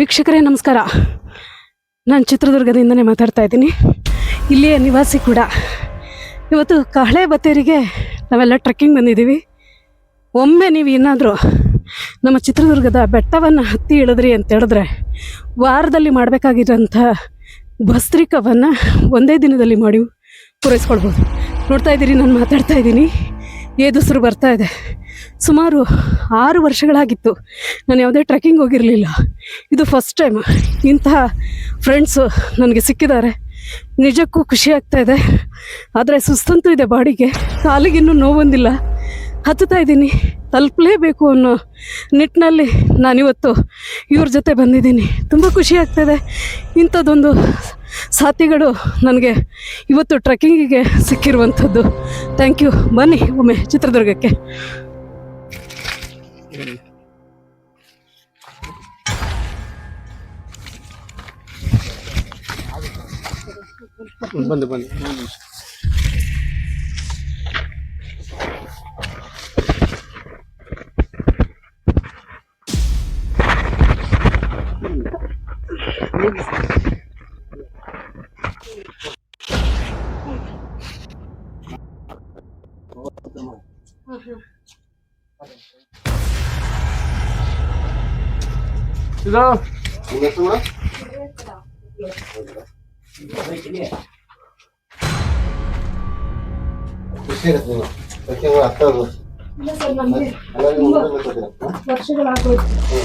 ವೀಕ್ಷಕರೇ, ನಮಸ್ಕಾರ. ನಾನು ಚಿತ್ರದುರ್ಗದಿಂದನೇ ಮಾತಾಡ್ತಾ ಇದ್ದೀನಿ. ಇಲ್ಲಿಯ ನಿವಾಸಿ ಕೂಡ. ಇವತ್ತು ಕಹಳೆ ಬತ್ತೇರಿಗೆ ನಾವೆಲ್ಲ ಟ್ರೆಕ್ಕಿಂಗ್ ಬಂದಿದ್ದೀವಿ. ಒಮ್ಮೆ ನೀವು ಏನಾದರೂ ನಮ್ಮ ಚಿತ್ರದುರ್ಗದ ಬೆಟ್ಟವನ್ನು ಹತ್ತಿ ಇಳಿದ್ರಿ ಅಂತ ಹೇಳಿದ್ರೆ, ವಾರದಲ್ಲಿ ಮಾಡಬೇಕಾಗಿರೋಂಥ ಭಸ್ತ್ರಿಕವನ್ನು ಒಂದೇ ದಿನದಲ್ಲಿ ಮಾಡಿ ಪೂರೈಸ್ಕೊಳ್ಬೋದು. ನೋಡ್ತಾ ಇದ್ದೀರಿ, ನಾನು ಮಾತಾಡ್ತಾ ಇದ್ದೀನಿ. ಏದುಸಿರು ಬರ್ತಾ ಇದೆ. ಸುಮಾರು ಆರು ವರ್ಷಗಳಾಗಿತ್ತು. ನಾನು ಯಾವುದೇ ಟ್ರೆಕ್ಕಿಂಗ್ ಹೋಗಿರಲಿಲ್ಲ. ಇದು ಫಸ್ಟ್ ಟೈಮ್ ಇಂತಹ ಫ್ರೆಂಡ್ಸು ನನಗೆ ಸಿಕ್ಕಿದ್ದಾರೆ. ನಿಜಕ್ಕೂ ಖುಷಿ ಆಗ್ತಾ ಇದೆ. ಆದರೆ ಸುಸ್ತಂತೂ ಇದೆ ಬಾಡಿಗೆ. ಕಾಲಿಗಿನ್ನೂ ನೋವೊಂದಿಲ್ಲ. ಹತ್ತುತ್ತಾ ಇದ್ದೀನಿ. ತಲುಪಲೇಬೇಕು ಅನ್ನೋ ನಿಟ್ಟಿನಲ್ಲಿ ನಾನಿವತ್ತು ಇವ್ರ ಜೊತೆ ಬಂದಿದ್ದೀನಿ. ತುಂಬ ಖುಷಿ ಆಗ್ತಾಯಿದೆ ಇಂಥದ್ದೊಂದು ಸಾಥಿಗಳು ನನಗೆ ಇವತ್ತು ಟ್ರೆಕ್ಕಿಂಗಿಗೆ ಸಿಕ್ಕಿರುವಂಥದ್ದು. ಥ್ಯಾಂಕ್ ಯು ಬನ್ನಿ ಒಮ್ಮೆ ಚಿತ್ರದುರ್ಗಕ್ಕೆ. ಬಂದು ಬಂದು ಇದು ಖುಷಿ ಇರುತ್ತೆ ನೀವು ಟ್ರೆಕ್ಕಿಂಗ್ ಹತ್ತೋದು ಎಲ್ಲರಿಗೂ ಮುಂದೆ ಗೊತ್ತಿರುತ್ತೆ. ವರ್ಷಗಳಾಗೋಯ್ತು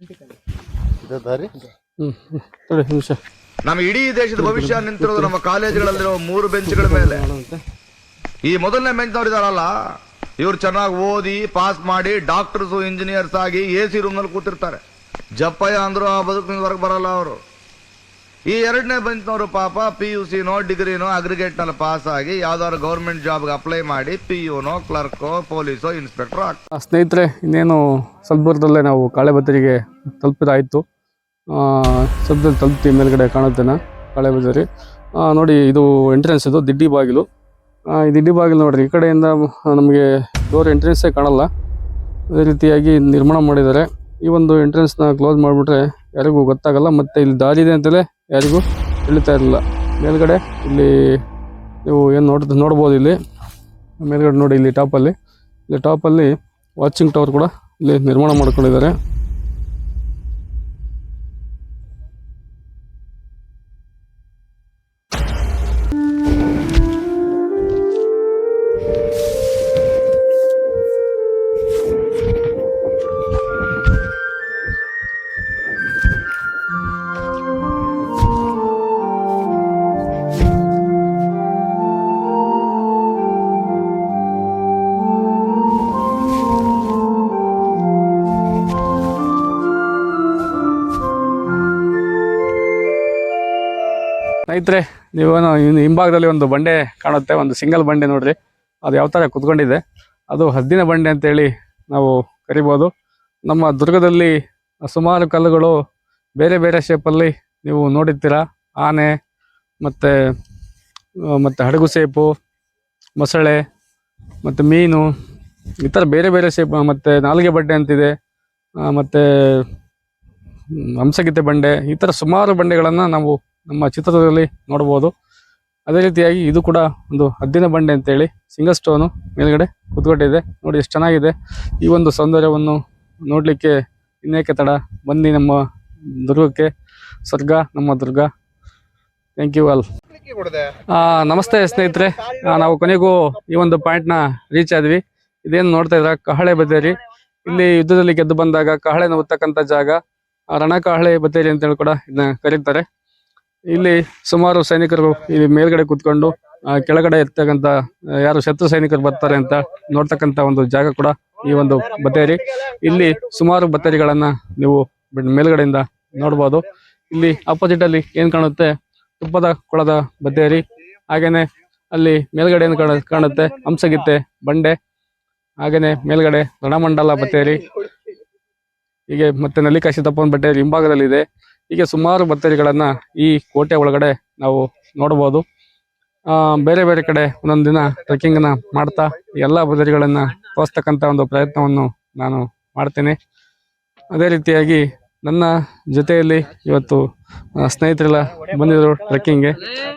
ಇದೇ ದಾರಿ? ಹ್ಮ್ ಹ್ಮ್. ನಿಮಿಷ. ನಮ್ಮ ಇಡೀ ದೇಶದ ಭವಿಷ್ಯ ನಿಂತಿರೋದು ನಮ್ಮ ಕಾಲೇಜುಗಳಲ್ಲಿರೋ ಮೂರು ಬೆಂಚ್ಗಳ ಮೇಲೆ. ಈ ಮೊದಲನೇ ಬೆಂಚ್ ಇದಾರಲ್ಲ ಇವ್ರು ಚೆನ್ನಾಗಿ ಓದಿ ಪಾಸ್ ಮಾಡಿ ಡಾಕ್ಟರ್ಸ್ ಇಂಜಿನಿಯರ್ಸ್ ಆಗಿ ಎ ಸಿ ರೂಮ್ನಲ್ಲಿ ಕೂತಿರ್ತಾರೆ. ಜಪ್ಪಯ್ಯ ಅಂದ್ರು ಆ ಬದುಕಿನ ಹೊರಗೆ ಬರಲ್ಲ ಅವರು. ಈ ಎರಡನೇ ಬಂಚ್ನವರು ಪಾಪ ಪಿ ಯು ಸಿನೋ ಡಿಗ್ರಿನೋ ಅಗ್ರಿಗೇಟ್ನಲ್ಲಿ ಪಾಸ್ ಆಗಿ ಯಾವ್ದಾದ್ರು ಗೌರ್ಮೆಂಟ್ ಜಾಬ್ಗೆ ಅಪ್ಲೈ ಮಾಡಿ ಪಿ ಯುನೋ ಕ್ಲರ್ಕೋ ಪೊಲೀಸೋ ಇನ್ಸ್ಪೆಕ್ಟರ್ ಸ್ನೇಹಿತರೆ, ಇನ್ನೇನು ಸ್ವಲ್ಪ ದೂರದಲ್ಲೇ ನಾವು ಕಾಳೆಬದರಿಗೆ ತಲುಪಿದಾಯಿತು. ಸ್ವಲ್ಪದಲ್ಲಿ ತಲುಪ್ತೀವಿ ಮೇಲ್ಗಡೆ ಕಾಣುತ್ತೇನೆ ಕಾಳೆಬದರಿ ನೋಡಿ, ಇದು ಎಂಟ್ರೆನ್ಸ್ ಇದು, ದಿಡ್ಡಿ ಬಾಗಿಲು. ಈ ದಿಡ್ಡಿ ಬಾಗಿಲು ನೋಡಿರಿ, ಈ ಕಡೆಯಿಂದ ನಮಗೆ ಡೋರ್ ಎಂಟ್ರೆನ್ಸೇ ಕಾಣಲ್ಲ. ಅದೇ ರೀತಿಯಾಗಿ ನಿರ್ಮಾಣ ಮಾಡಿದ್ದಾರೆ. ಈ ಒಂದು ಎಂಟ್ರೆನ್ಸ್ನ ಕ್ಲೋಸ್ ಮಾಡಿಬಿಟ್ರೆ ಯಾರಿಗೂ ಗೊತ್ತಾಗಲ್ಲ, ಮತ್ತು ಇಲ್ಲಿ ದಾರಿ ಇದೆ ಅಂತಲೇ ಯಾರಿಗೂ ತಿಳಿತಾ ಇರಲಿಲ್ಲ. ಮೇಲ್ಗಡೆ ಇಲ್ಲಿ ನೀವು ಏನು ನೋಡ್ ನೋಡ್ಬೋದು ಇಲ್ಲಿ. ಮೇಲ್ಗಡೆ ನೋಡಿ ಇಲ್ಲಿ ಟಾಪಲ್ಲಿ ಇಲ್ಲಿ ಟಾಪಲ್ಲಿ ವಾಚಿಂಗ್ ಟವರ್ ಕೂಡ ಇಲ್ಲಿ ನಿರ್ಮಾಣ ಮಾಡ್ಕೊಂಡಿದ್ದಾರೆ. ಸ್ನೇಹಿತರೆ ನೀವೇನು ಹಿಂಭಾಗದಲ್ಲಿ ಒಂದು ಬಂಡೆ ಕಾಣುತ್ತೆ, ಒಂದು ಸಿಂಗಲ್ ಬಂಡೆ ನೋಡ್ರಿ. ಅದು ಯಾವ ಥರ ಕುತ್ಕೊಂಡಿದೆ. ಅದು ಹದ್ದಿನ ಬಂಡೆ ಅಂತೇಳಿ ನಾವು ಕರಿಬೋದು. ನಮ್ಮ ದುರ್ಗದಲ್ಲಿ ಸುಮಾರು ಕಲ್ಲುಗಳು ಬೇರೆ ಬೇರೆ ಶೇಪಲ್ಲಿ ನೀವು ನೋಡಿರ್ತೀರ. ಆನೆ, ಮತ್ತು ಮತ್ತು ಹಡಗು ಸೇಪು ಮೊಸಳೆ, ಮತ್ತು ಮೀನು, ಈ ಥರ ಬೇರೆ ಬೇರೆ ಶೇಪ್ ಮತ್ತು ನಾಲಿಗೆ ಬಂಡೆ ಅಂತಿದೆ. ಮತ್ತು ಹಂಸಗೀತೆ ಬಂಡೆ, ಈ ಥರ ಸುಮಾರು ಬಂಡೆಗಳನ್ನು ನಾವು ನಮ್ಮ ಚಿತ್ರದಲ್ಲಿ ನೋಡಬಹುದು. ಅದೇ ರೀತಿಯಾಗಿ ಇದು ಕೂಡ ಒಂದು ಹದ್ದಿನ ಬಂಡೆ ಅಂತೇಳಿ ಸಿಂಗಲ್ ಸ್ಟೋನು ಮೇಲ್ಗಡೆ ಕುತ್ಕೊಂಡಿದೆ ನೋಡಿ ಎಷ್ಟು ಚೆನ್ನಾಗಿದೆ. ಈ ಒಂದು ಸೌಂದರ್ಯವನ್ನು ನೋಡಲಿಕ್ಕೆ ಇನ್ನೇಕೆ ತಡ ಬನ್ನಿ ನಮ್ಮ ದುರ್ಗಕ್ಕೆ. ಸ್ವರ್ಗ, ನಮ್ಮ ದುರ್ಗ. ಥ್ಯಾಂಕ್ ಯು ಆಲ್ ನಮಸ್ತೆ ಸ್ನೇಹಿತರೆ. ನಾವು ಕೊನೆಗೂ ಈ ಒಂದು ಪಾಯಿಂಟ್ನ ರೀಚ್ ಆದ್ವಿ. ಇದೇನು ನೋಡ್ತಾ ಇದ್ರ ಕಹಳೆ ಬದೇರಿ ಇಲ್ಲಿ ಯುದ್ಧದಲ್ಲಿ ಗೆದ್ದು ಬಂದಾಗ ಕಹಳೆನ ಉತ್ತಕ್ಕಂಥ ಜಾಗ. ರಣಕಹಳೆ ಬದೇರಿ ಅಂತೇಳಿ ಕೂಡ ಇದನ್ನ ಕರೀತಾರೆ. ಇಲ್ಲಿ ಸುಮಾರು ಸೈನಿಕರು ಇಲ್ಲಿ ಮೇಲ್ಗಡೆ ಕೂತ್ಕೊಂಡು ಕೆಳಗಡೆ ಇರ್ತಕ್ಕಂತ ಯಾರು ಶತ್ರು ಸೈನಿಕರು ಬರ್ತಾರೆ ಅಂತ ನೋಡ್ತಕ್ಕಂತ ಒಂದು ಜಾಗ ಕೂಡ ಈ ಒಂದು ಬತ್ತೇರಿ. ಇಲ್ಲಿ ಸುಮಾರು ಬತ್ತೇರಿಗಳನ್ನ ನೀವು ಮೇಲ್ಗಡೆಯಿಂದ ನೋಡ್ಬೋದು. ಇಲ್ಲಿ ಅಪೋಸಿಟ್ ಅಲ್ಲಿ ಏನ್ ಕಾಣುತ್ತೆ? ತುಪ್ಪದ ಕೊಳದ ಬತ್ತೇರಿ. ಹಾಗೇನೆ ಅಲ್ಲಿ ಮೇಲ್ಗಡೆ ಏನ್ ಕಾಣ, ಕಾಣುತ್ತೆ? ಹಂಸಗಿತ್ತೆ, ಬಂಡೆ. ಹಾಗೇನೆ ಮೇಲ್ಗಡೆ ರಣಮಂಡಲ ಬತ್ತೇರಿ. ಹೀಗೆ ಮತ್ತೆ ನಲ್ಲಿಕಾ ಬಟ್ಟೆ ಹಿಂಭಾಗದಲ್ಲಿ ಹಿಂಭಾಗದಲ್ಲಿದೆ. ಹೀಗೆ ಸುಮಾರು ಬತ್ತರಿಗಳನ್ನು ಈ ಕೋಟೆ ಒಳಗಡೆ ನಾವು ನೋಡಬಹುದು. ಬೇರೆ ಬೇರೆ ಕಡೆ ಒಂದೊಂದು ದಿನ ಟ್ರೆಕ್ಕಿಂಗ್ನ ಮಾಡ್ತಾ ಎಲ್ಲ ಬದರಿಗಳನ್ನ ತೋರಿಸ್ತಕ್ಕಂಥ ಒಂದು ಪ್ರಯತ್ನವನ್ನು ನಾನು ಮಾಡ್ತೇನೆ. ಅದೇ ರೀತಿಯಾಗಿ ನನ್ನ ಜೊತೆಯಲ್ಲಿ ಇವತ್ತು ಸ್ನೇಹಿತರೆಲ್ಲ ಬಂದಿದ್ರು ಟ್ರೆಕ್ಕಿಂಗ್ಗೆ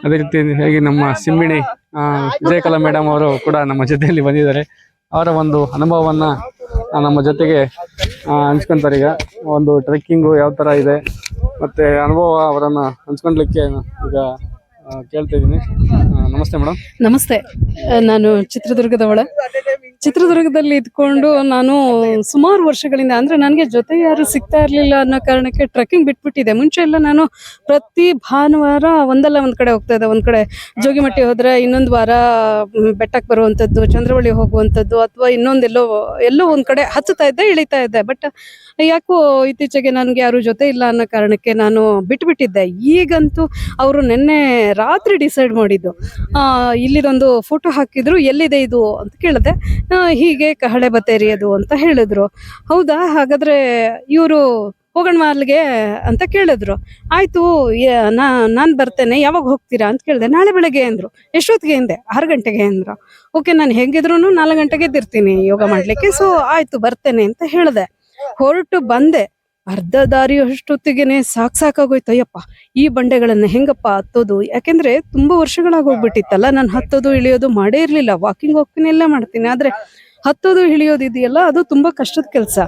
ಅದೇ ರೀತಿಯಾಗಿ ನಮ್ಮ ಸಿಮ್ಮಿಣಿ ವಿಜಯಕಲಾ ಮೇಡಮ್ ಅವರು ಕೂಡ ನಮ್ಮ ಜೊತೆಯಲ್ಲಿ ಬಂದಿದ್ದಾರೆ. ಅವರ ಒಂದು ಅನುಭವವನ್ನ ನಮ್ಮ ಜೊತೆಗೆ ಹಂಚ್ಕೊಂತಾರೆ ಈಗ. ಒಂದು ಟ್ರೆಕ್ಕಿಂಗು ಯಾವ ಥರ ಇದೆ, ಮತ್ತೆ ಅನುಭವ ಅವರನ್ನು ಹಂಚ್ಕೊಳ್ಲಿಕ್ಕೆ ಈಗ ಕೇಳ್ತಾ ಇದ್ದೀನಿ. ನಮಸ್ತೆ ಮೇಡಮ್ ನಮಸ್ತೆ. ನಾನು ಚಿತ್ರದುರ್ಗದವಳ. ಚಿತ್ರದುರ್ಗದಲ್ಲಿ ಇದ್ಕೊಂಡು ನಾನು ಸುಮಾರು ವರ್ಷಗಳಿಂದ, ಅಂದ್ರೆ ನನಗೆ ಜೊತೆ ಯಾರು ಸಿಗ್ತಾ ಇರ್ಲಿಲ್ಲ ಅನ್ನೋ ಕಾರಣಕ್ಕೆ ಟ್ರೆಕ್ಕಿಂಗ್ ಬಿಟ್ಬಿಟ್ಟಿದೆ. ಮುಂಚೆ ಎಲ್ಲ ನಾನು ಪ್ರತಿ ಭಾನುವಾರ ಒಂದಲ್ಲ ಒಂದ್ ಕಡೆ ಹೋಗ್ತಾ ಇದ್ದೆ. ಒಂದ್ ಕಡೆ ಜೋಗಿಮಟ್ಟಿ ಹೋದ್ರೆ ಇನ್ನೊಂದು ವಾರ ಬೆಟ್ಟಕ್ಕೆ ಬರುವಂಥದ್ದು ಚಂದ್ರವಳ್ಳಿ ಹೋಗುವಂತದ್ದು, ಅಥವಾ ಇನ್ನೊಂದೆಲ್ಲೋ ಎಲ್ಲೋ ಒಂದ್ ಕಡೆ ಹಚ್ಚುತ್ತಾ ಇದ್ದೆ, ಇಳಿತಾ ಇದ್ದೆ. ಬಟ್ ಯಾಕೋ ಇತ್ತೀಚೆಗೆ ನನಗೆ ಯಾರು ಜೊತೆ ಇಲ್ಲ ಅನ್ನೋ ಕಾರಣಕ್ಕೆ ನಾನು ಬಿಟ್ಬಿಟ್ಟಿದ್ದೆ. ಈಗಂತೂ ಅವರು ನಿನ್ನೆ ರಾತ್ರಿ ಡಿಸೈಡ್ ಮಾಡಿದ್ದು. ಇಲ್ಲಿದೊಂದು ಫೋಟೋ ಹಾಕಿದ್ರು, ಎಲ್ಲಿದೆ ಇದು ಅಂತ ಕೇಳಿದೆ. ಹೀಗೆ ಕಹಳೆ ಬತ್ತೇರಿ ಅದು ಅಂತ ಹೇಳಿದ್ರು. ಹೌದಾ? ಹಾಗಾದ್ರೆ ಇವರು ಹೋಗೋಣ ಅಲ್ಲಿಗೆ ಅಂತ ಕೇಳಿದ್ರು. ಆಯಿತು ನಾ, ನಾನು ಬರ್ತೇನೆ, ಯಾವಾಗ ಹೋಗ್ತೀರಾ ಅಂತ ಕೇಳಿದೆ. ನಾಳೆ ಬೆಳಗ್ಗೆ ಅಂದ್ರು. ಎಷ್ಟೊತ್ತಿಗೆ ಅಂದೆ? ಆರು ಗಂಟೆಗೆ ಅಂದ್ರು. ಓಕೆ, ನಾನು ಹೆಂಗಿದ್ರು ನಾಲ್ಕು ಗಂಟೆಗೆ ಎದ್ದಿರ್ತೀನಿ ಯೋಗ ಮಾಡ್ಲಿಕ್ಕೆ. ಸೊ ಆಯಿತು, ಬರ್ತೇನೆ ಅಂತ ಹೇಳಿದೆ. ಹೊರಟು ಬಂದೆ. ಅರ್ಧ ದಾರಿ ಅಷ್ಟೊತ್ತಿಗೆನೆ ಸಾಕ್ ಸಾಕಾಗೋಯ್ತು ಅಯ್ಯಪ್ಪ ಈ ಬಂಡೆಗಳನ್ನ ಹೆಂಗಪ್ಪ ಹತ್ತೋದು? ಯಾಕೆಂದ್ರೆ ತುಂಬಾ ವರ್ಷಗಳಾಗೋಗ್ಬಿಟ್ಟಿತ್ತಲ್ಲ ನಾನು ಹತ್ತೋದು ಇಳಿಯೋದು ಮಾಡೇ ಇರ್ಲಿಲ್ಲ. ವಾಕಿಂಗ್ ಹೋಗ್ತೀನಿ ಎಲ್ಲ ಮಾಡ್ತೀನಿ. ಆದ್ರೆ ಹತ್ತೋದು ಇಳಿಯೋದು ಇದೆಯಲ್ಲ, ಅದು ತುಂಬಾ ಕಷ್ಟದ ಕೆಲಸ.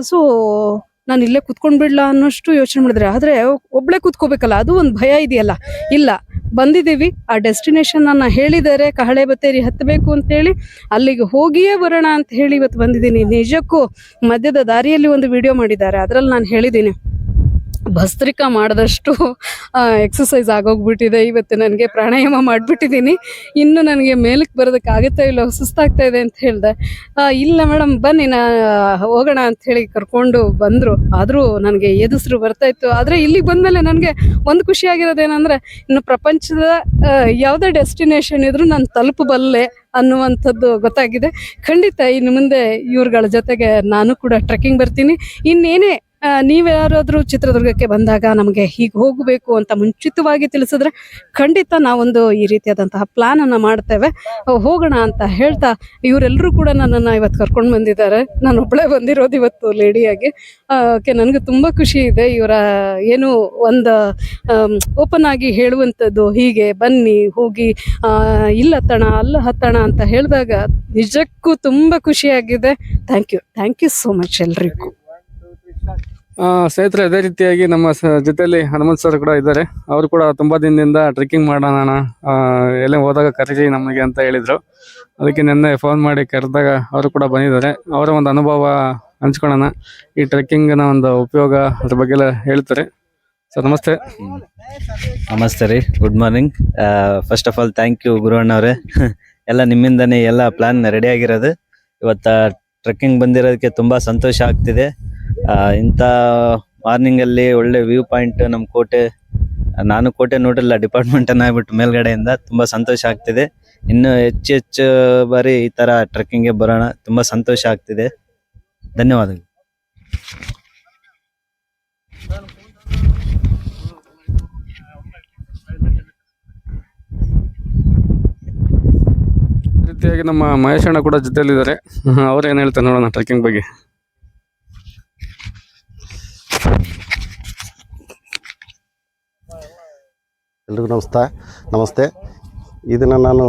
ಸೊ ನಾನು ಇಲ್ಲೇ ಕುತ್ಕೊಂಡ್ಬಿಡ್ಲಾ ಅನ್ನೋಷ್ಟು ಯೋಚನೆ ಮಾಡಿದ್ರೆ, ಆದ್ರೆ ಒಬ್ಳೆ ಕುತ್ಕೋಬೇಕಲ್ಲ, ಅದು ಒಂದು ಭಯ ಇದೆಯಲ್ಲ. ಇಲ್ಲ. ಬಂದಿದ್ದೀವಿ. ಆ ಡೆಸ್ಟಿನೇಷನ್ ಅನ್ನ ಹೇಳಿದ್ದಾರೆ. ಕಹಳೆ ಬತ್ತೇರಿ ಹತ್ತಬೇಕು ಅಂತ ಹೇಳಿ ಅಲ್ಲಿಗೆ ಹೋಗಿಯೇ ಬರೋಣ ಅಂತ ಹೇಳಿ ಇವತ್ತು ಬಂದಿದ್ದೀನಿ. ನಿಜಕ್ಕೂ ಮಧ್ಯದ ದಾರಿಯಲ್ಲಿ ಒಂದು ವಿಡಿಯೋ ಮಾಡಿದ್ದಾರೆ. ಅದ್ರಲ್ಲಿ ನಾನು ಹೇಳಿದ್ದೀನಿ. ಭಸ್ತ್ರಿಕಾ ಮಾಡಿದಷ್ಟು ಎಕ್ಸಸೈಸ್ ಆಗೋಗ್ಬಿಟ್ಟಿದೆ. ಇವತ್ತು ನನಗೆ ಪ್ರಾಣಾಯಾಮ ಮಾಡಿಬಿಟ್ಟಿದ್ದೀನಿ ಇನ್ನು ನನಗೆ ಮೇಲಕ್ಕೆ ಬರೋದಕ್ಕೆ ಆಗುತ್ತಾ ಇಲ್ಲ ಸುಸ್ತಾಗ್ತಾ ಇದೆ ಅಂತ ಹೇಳಿದೆ. ಇಲ್ಲ ಮೇಡಮ್ ಬನ್ನಿ, ನಾ, ಹೋಗೋಣ ಅಂತ ಹೇಳಿ ಕರ್ಕೊಂಡು ಬಂದರು. ಆದರೂ ನನಗೆ ಎದುಸ್ರು ಬರ್ತಾ ಇತ್ತು. ಆದರೆ ಇಲ್ಲಿಗೆ ಬಂದಮೇಲೆ ನನಗೆ ಒಂದು ಖುಷಿಯಾಗಿರೋದೇನೆಂದರೆ ಇನ್ನು ಪ್ರಪಂಚದ ಯಾವುದೇ ಡೆಸ್ಟಿನೇಷನ್ ಇದ್ರೂ ನಾನು ತಲುಪಬಲ್ಲೆ ಅನ್ನುವಂಥದ್ದು ಗೊತ್ತಾಗಿದೆ. ಖಂಡಿತ ಇನ್ನು ಮುಂದೆ ಇವ್ರುಗಳ ಜೊತೆಗೆ ನಾನು ಕೂಡ ಟ್ರೆಕ್ಕಿಂಗ್ ಬರ್ತೀನಿ. ಇನ್ನೇನೇ ನೀವ್ಯಾರಾದ್ರೂ ಚಿತ್ರದುರ್ಗಕ್ಕೆ ಬಂದಾಗ ನಮಗೆ ಹೀಗೆ ಹೋಗಬೇಕು ಅಂತ ಮುಂಚಿತವಾಗಿ ತಿಳಿಸಿದ್ರೆ ಖಂಡಿತ ನಾವೊಂದು ಈ ರೀತಿಯಾದಂತಹ ಪ್ಲಾನ್ ಅನ್ನ ಮಾಡ್ತೇವೆ. ಹೋಗೋಣ ಅಂತ ಹೇಳ್ತಾ ಇವರೆಲ್ಲರೂ ಕೂಡ ನನ್ನನ್ನು ಇವತ್ತು ಕರ್ಕೊಂಡು ಬಂದಿದ್ದಾರೆ. ನಾನು ಒಬ್ಬಳೇ ಬಂದಿರೋದು ಇವತ್ತು ಲೇಡಿಯಾಗಿ ಓಕೆ, ನನಗೆ ತುಂಬ ಖುಷಿ ಇದೆ ಇವರ ಏನು ಒಂದು ಓಪನ್ ಆಗಿ ಹೇಳುವಂಥದ್ದು ಹೀಗೆ, ಬನ್ನಿ, ಹೋಗಿ ಇಲ್ಲ ಹತ್ತಣ ಅಲ್ಲ ಹತ್ತಣ ಅಂತ ಹೇಳಿದಾಗ ನಿಜಕ್ಕೂ ತುಂಬ ಖುಷಿಯಾಗಿದೆ. Thank you thank you so much ಎಲ್ರಿಗೂ. ಸ್ನೇಹಿತರೆ, ಅದೇ ರೀತಿಯಾಗಿ ನಮ್ಮ ಜೊತೆಯಲ್ಲಿ ಹನುಮಂತ್ ಸರ್ ಕೂಡ ಇದ್ದಾರೆ. ಅವರು ಕೂಡ ತುಂಬಾ ದಿನದಿಂದ ಟ್ರೆಕ್ಕಿಂಗ್ ಮಾಡೋಣ ಎಲ್ಲೇ ಹೋದಾಗ ಕರೀರಿ ನಮಗೆ ಅಂತ ಹೇಳಿದ್ರು. ಅದಕ್ಕೆ ನಿನ್ನೆ ಫೋನ್ ಮಾಡಿ ಕರೆದಾಗ ಅವರು ಕೂಡ ಬಂದಿದ್ದಾರೆ. ಅವರ ಒಂದು ಅನುಭವ ಹಂಚ್ಕೊಳ್ಳೋಣ. ಈ ಟ್ರೆಕ್ಕಿಂಗ್ನ ಒಂದು ಉಪಯೋಗ ಅದ್ರ ಬಗ್ಗೆ ಎಲ್ಲ ಹೇಳ್ತಾರೆ. ಸರ್ ನಮಸ್ತೆ. ನಮಸ್ತೆ ರೀ. Good morning first of all thank you ಗುರುವಣ್ಣ ಅವರೇ. ಎಲ್ಲ ನಿಮ್ಮಿಂದನೇ ಎಲ್ಲ ಪ್ಲಾನ್ ರೆಡಿ ಆಗಿರೋದು. ಇವತ್ತ ಟ್ರೆಕ್ಕಿಂಗ್ ಬಂದಿರೋದಕ್ಕೆ ತುಂಬಾ ಸಂತೋಷ ಆಗ್ತಿದೆ. ಇಂಥ ಮಾರ್ನಿಂಗ್ ಅಲ್ಲಿ ಒಳ್ಳೆ ವ್ಯೂ ಪಾಯಿಂಟ್ ನಮ್ಮ ಕೋಟೆ, ನಾನು ಕೋಟೆ ನೋಡಿಲ್ಲ ಡಿಪಾರ್ಟ್ಮೆಂಟ್ ಅನ್ನ ಆಗ್ಬಿಟ್ಟು ಮೇಲ್ಗಡೆಯಿಂದ ತುಂಬಾ ಸಂತೋಷ ಆಗ್ತಿದೆ. ಇನ್ನು ಹೆಚ್ಚು ಹೆಚ್ಚು ಬಾರಿ ಈ ತರ ಟ್ರೆಕ್ಕಿಂಗ್ಗೆ ಬರೋಣ, ತುಂಬಾ ಸಂತೋಷ ಆಗ್ತಿದೆ. ಧನ್ಯವಾದಗಳು. ರೀತಿಯಾಗಿ ನಮ್ಮ ಮಹೇಶಣ್ಣ ಕೂಡ ಜೊತೆಯಲ್ಲಿದ್ದಾರೆ. ಅವ್ರು ಏನು ಹೇಳ್ತಾರೆ ನೋಡೋಣ ಟ್ರೆಕ್ಕಿಂಗ್ ಬಗ್ಗೆ. ಎಲ್ರಿಗೂ ನಮಸ್ತೆ. ನಮಸ್ತೆ. ಇದನ್ನು ನಾನು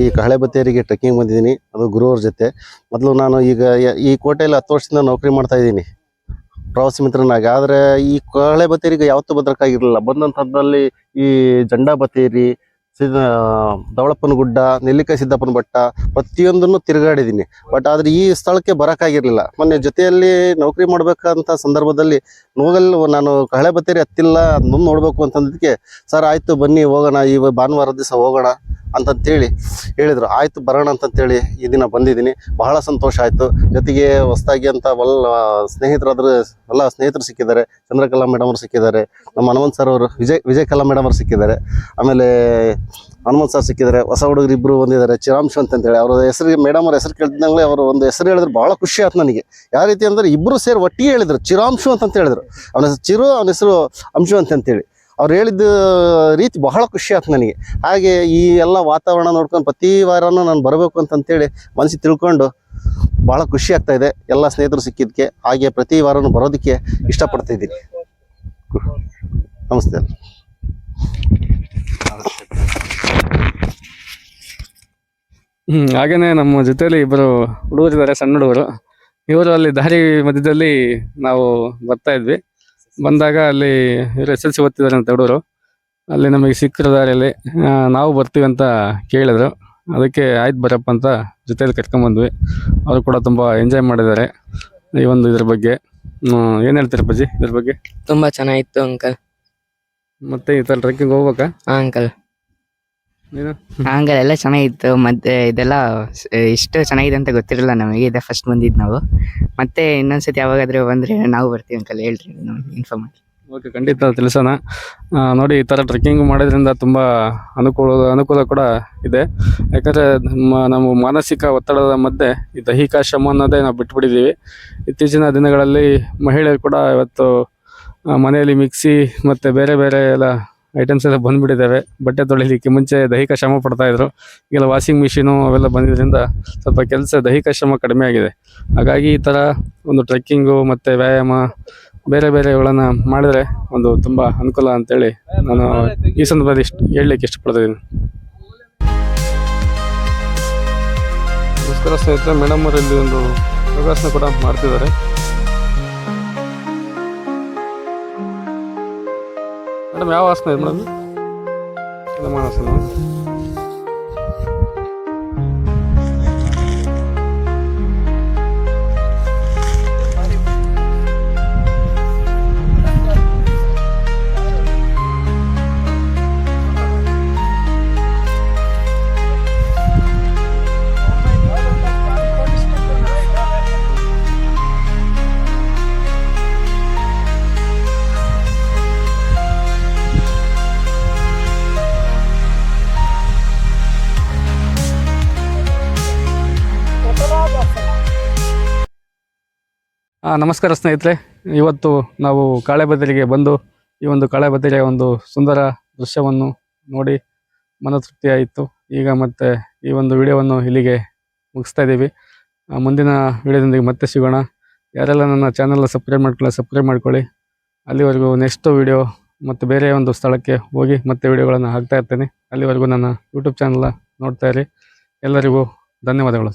ಈ ಕಹಳೆ ಬತ್ತೇರಿಗೆ ಟ್ರೆಕ್ಕಿಂಗ್ ಬಂದಿದ್ದೀನಿ. ಅದು ಗುರುವ್ರ ಜೊತೆ. ಮೊದಲು ನಾನು ಈಗ ಈ ಕೋಟೆಯಲ್ಲಿ ಹತ್ತು ವರ್ಷದಿಂದ ನೌಕರಿ ಮಾಡ್ತಾ ಇದ್ದೀನಿ. ಪ್ರವಾಸಿ ಮಿತ್ರನಾಗಿ. ಆದರೆ ಈ ಕಹಳೆ ಬತ್ತೇರಿಗೆ ಯಾವತ್ತೂ ಬದಕ್ಕಾಗಿರಲಿಲ್ಲ ಬಂದಂಥದ್ದಲ್ಲಿ ಈ ಜಂಡಾ ಬತ್ತೇರಿ ಸಿದ ಧವಳಪ್ಪನ ಗುಡ್ಡ ನೆಲ್ಲಿಕಾಯಿ ಸಿದ್ದಪ್ಪನ ಬೆಟ್ಟ, ಪ್ರತಿಯೊಂದನ್ನು ತಿರುಗಾಡಿದ್ದೀನಿ. ಬಟ್ ಆದರೆ ಈ ಸ್ಥಳಕ್ಕೆ ಬರೋಕ್ಕಾಗಿರಲಿಲ್ಲ. ಮೊನ್ನೆ ಜೊತೆಯಲ್ಲಿ ನೌಕರಿ ಮಾಡಬೇಕಂತ ಸಂದರ್ಭದಲ್ಲಿ ನೋಗಲ್, ನಾನು ಕಳೆ ಬತ್ತೇರಿ ಹತ್ತಿಲ್ಲ, ಅದನ್ನೊಂದು ನೋಡಬೇಕು ಅಂತಂದಕ್ಕೆ, ಸರ್, ಆಯಿತು, ಬನ್ನಿ, ಹೋಗೋಣ, ಈ ಭಾನುವಾರ ದಿವಸ ಹೋಗೋಣ ಅಂತಂತೇಳಿ ಹೇಳಿದರು. ಆಯಿತು, ಬರೋಣ ಅಂತಂತೇಳಿ ಈ ದಿನ ಬಂದಿದ್ದೀನಿ. ಬಹಳ ಸಂತೋಷ ಆಯಿತು. ಜೊತೆಗೆ ಹೊಸದಾಗಿ ಅಂತ ಒಲ್ಲ ಸ್ನೇಹಿತರಾದ್ರು, ಎಲ್ಲ ಸ್ನೇಹಿತರು ಸಿಕ್ಕಿದ್ದಾರೆ. ಚಂದ್ರಕಲಾ ಮೇಡಮ್ ಅವರು ಸಿಕ್ಕಿದ್ದಾರೆ. ನಮ್ಮ ಹನುಮಂತ್ ಸರ್ ಅವರು, ವಿಜಯ್ ವಿಜಯ್ ಕಲಾ ಮೇಡಮ್ ಅವರು ಸಿಕ್ಕಿದ್ದಾರೆ. ಆಮೇಲೆ ಹನುಮಂತ್ ಸರ್ ಸಿಕ್ಕಿದ್ದಾರೆ ಹೊಸ ಹುಡುಗರು ಇಬ್ಬರು ಬಂದಿದ್ದಾರೆ, ಚಿರಾಂಶು ಅಂತ ಹೇಳಿ ಅವರ ಹೆಸರಿಗೆ ಮೇಡಮ್ ಅವ್ರ ಹೆಸರು ಕೇಳ್ತಿದ್ದಂಗೆ ಅವರು ಒಂದು ಹೆಸರು ಹೇಳಿದ್ರು, ಭಾಳ ಖುಷಿ ಆಯ್ತು ನನಗೆ. ಯಾವ ರೀತಿ ಅಂದರೆ ಇಬ್ಬರು ಸೇರಿ ಒಟ್ಟಿಗೆ ಹೇಳಿದರು, ಚಿರಾಂಶು ಅಂತ ಹೇಳಿದ್ರು. ಅವನ ಹೆಸರು ಚಿರು, ಅವನ ಹೆಸರು ಅಂಶು ಅಂತ ಅಂತೇಳಿ ಅವ್ರು ಹೇಳಿದ ರೀತಿ ಬಹಳ ಖುಷಿ ಆಯ್ತು ನನಗೆ. ಹಾಗೆ ಈ ಎಲ್ಲ ವಾತಾವರಣ ನೋಡ್ಕೊಂಡು ಪ್ರತಿ ವಾರನೂ ನಾನು ಬರಬೇಕು ಅಂತಂತೇಳಿ ಮನಸ್ಸಿಗೆ ತಿಳ್ಕೊಂಡು ಭಾಳ ಖುಷಿ ಆಗ್ತಾ ಇದೆ. ಎಲ್ಲ ಸ್ನೇಹಿತರು ಸಿಕ್ಕಿದ್ದಕ್ಕೆ, ಹಾಗೆ ಪ್ರತಿ ವಾರನೂ ಬರೋದಕ್ಕೆ ಇಷ್ಟಪಡ್ತಾ ಇದ್ದೀನಿ. ನಮಸ್ತೆ. ಹ್ಮ್ ಹಾಗೇನೆ ನಮ್ಮ ಜೊತೆಯಲ್ಲಿ ಇಬ್ಬರು ಹುಡುಗರು ಇದ್ದಾರೆ ಸಣ್ಣ ಹುಡುಗರು. ಇವರು ಅಲ್ಲಿ ದಾರಿ ಮಧ್ಯದಲ್ಲಿ ನಾವು ಬರ್ತಾ ಇದ್ವಿ. ಬಂದಾಗ ಅಲ್ಲಿ ಇವರು ಎಸ್ ಎಲ್ ಸಿ ಓದ್ತಿದ್ದಾರೆ ಅಂತ ಹುಡುಗರು. ಅಲ್ಲಿ ನಮಗೆ ಸಿಕ್ಕಿರೋ ದಾರಿಯಲ್ಲಿ ಆ, ನಾವು ಬರ್ತೀವಿ ಅಂತ ಕೇಳಿದ್ರು. ಅದಕ್ಕೆ ಆಯ್ತು ಬರಪ್ಪ ಅಂತ ಜೊತೆಯಲ್ಲಿ ಕರ್ಕೊಂಬಂದ್ವಿ ಅವರು ಕೂಡ ತುಂಬ ಎಂಜಾಯ್ ಮಾಡಿದ್ದಾರೆ ಈ ಒಂದು ಇದ್ರ ಬಗ್ಗೆ. ಏನು ಏನ್ ಹೇಳ್ತೀರಿ ಇದ್ರ ಬಗ್ಗೆ? ತುಂಬಾ ಚೆನ್ನಾಗಿತ್ತು ಅಂಕಲ್. ಮತ್ತೆ ಈ ಥರ ಟ್ರೆಕ್ಕಿಂಗ್ ಹೋಗ್ಬೇಕಾ? ಹಾ ಅಂಕಲ್. ಎಲ್ಲ ಚೆನ್ನಾಗಿತ್ತು. ಮತ್ತೆ ಇದೆಲ್ಲ ಇಷ್ಟು ಚೆನ್ನಾಗಿದೆ ಅಂತ ಗೊತ್ತಿರಲಿಲ್ಲ ನಮಗೆ. ಇದೆ ಫಸ್ಟ್ ಬಂದಿದ್ದು ನಾವು. ಮತ್ತೆ ಇನ್ನೊಂದ್ಸತಿ ಯಾವಾಗಾದ್ರೂ ಬಂದ್ರೆ ನಾವು ಬರ್ತೀವಿ ಅಂಕಲ್ ಹೇಳ್ರಿ ಇನ್ಫಾರ್ಮ್ ಮಾಡಿ. ಓಕೆ ಖಂಡಿತ ತಿಳಿಸೋಣ. ನೋಡಿ ಈ ಥರ ಟ್ರೆಕ್ಕಿಂಗ್ ಮಾಡೋದ್ರಿಂದ ತುಂಬ ಅನುಕೂಲ ಅನುಕೂಲ ಕೂಡ ಇದೆ. ಯಾಕಂದರೆ ನಮ್ಮ ನಮ್ಮ ಮಾನಸಿಕ ಒತ್ತಡದ ಮಧ್ಯೆ ಈ ದೈಹಿಕ ಶ್ರಮ ಅನ್ನೋದೇ ನಾವು ಬಿಟ್ಬಿಟ್ಟಿದ್ದೀವಿ. ಇತ್ತೀಚಿನ ದಿನಗಳಲ್ಲಿ ಮಹಿಳೆಯರು ಕೂಡ ಇವತ್ತು ಮನೆಯಲ್ಲಿ ಮಿಕ್ಸಿ ಮತ್ತು ಬೇರೆ ಬೇರೆ ಎಲ್ಲ ಐಟಮ್ಸ್ ಎಲ್ಲ ಬಂದ್ಬಿಟ್ಟಿದ್ದಾವೆ. ಬಟ್ಟೆ ತೊಳಿಲಿಕ್ಕೆ ಮುಂಚೆ ದೈಹಿಕ ಶ್ರಮ ಪಡ್ತಾ ಇದ್ರು. ಈಗೆಲ್ಲ ವಾಷಿಂಗ್ ಮಿಷಿನು ಅವೆಲ್ಲ ಬಂದಿದ್ದರಿಂದ ಸ್ವಲ್ಪ ಕೆಲಸ ದೈಹಿಕ ಶ್ರಮ ಕಡಿಮೆ ಆಗಿದೆ. ಹಾಗಾಗಿ ಈ ಥರ ಒಂದು ಟ್ರೆಕ್ಕಿಂಗು ಮತ್ತು ವ್ಯಾಯಾಮ ಬೇರೆ ಬೇರೆಗಳನ್ನ ಮಾಡಿದ್ರೆ ಒಂದು ತುಂಬ ಅನುಕೂಲ ಅಂತೇಳಿ ನಾನು ಈ ಸಂದರ್ಭದಲ್ಲಿ ಇಷ್ಟು ಹೇಳಲಿಕ್ಕೆ ಇಷ್ಟಪಡ್ತಿದ್ದೀನಿ. ನಮಸ್ಕಾರ ಸ್ನೇಹಿತರೆ ಮೇಡಮ್ ಅವರಲ್ಲಿ ಒಂದು ಯೋಗಾಸನ ಕೂಡ ಮಾಡ್ತಿದ್ದಾರೆ. ಮೇಡಮ್ ಯಾವ ಆಸನ ಇದೆ ಮೇಡಮ್ ನಮಸ್ಕಾರ ಸ್ನೇಹಿತರೆ. ಇವತ್ತು ನಾವು ಕಾಳೆಬದರಿಗೆ ಬಂದು ಈ ಒಂದು ಕಾಳೆಬದರಿಯ ಒಂದು ಸುಂದರ ದೃಶ್ಯವನ್ನು ನೋಡಿ ಮನತೃಪ್ತಿ ಆಯಿತು. ಈಗ ಮತ್ತೆ ಈ ಒಂದು ವಿಡಿಯೋವನ್ನು ಇಲ್ಲಿಗೆ ಮುಗಿಸ್ತಾ ಇದ್ದೀವಿ. ಮುಂದಿನ ವಿಡಿಯೋದೊಂದಿಗೆ ಮತ್ತೆ ಸಿಗೋಣ. ಯಾರೆಲ್ಲ ನನ್ನ ಚಾನಲ್ನ ಸಬ್ಸ್ಕ್ರೈಬ್ ಮಾಡ್ಕೊಳ್ಳಿ ಸಬ್ಸ್ಕ್ರೈಬ್ ಮಾಡ್ಕೊಳ್ಳಿ. ಅಲ್ಲಿವರೆಗೂ ನೆಕ್ಸ್ಟ್ ವಿಡಿಯೋ ಮತ್ತು ಬೇರೆ ಒಂದು ಸ್ಥಳಕ್ಕೆ ಹೋಗಿ ಮತ್ತೆ ವಿಡಿಯೋಗಳನ್ನು ಹಾಕ್ತಾ ಇರ್ತೇನೆ. ಅಲ್ಲಿವರೆಗೂ ನನ್ನ ಯೂಟ್ಯೂಬ್ ಚಾನಲ್ನ ನೋಡ್ತಾ ಇರಿ. ಎಲ್ಲರಿಗೂ ಧನ್ಯವಾದಗಳು.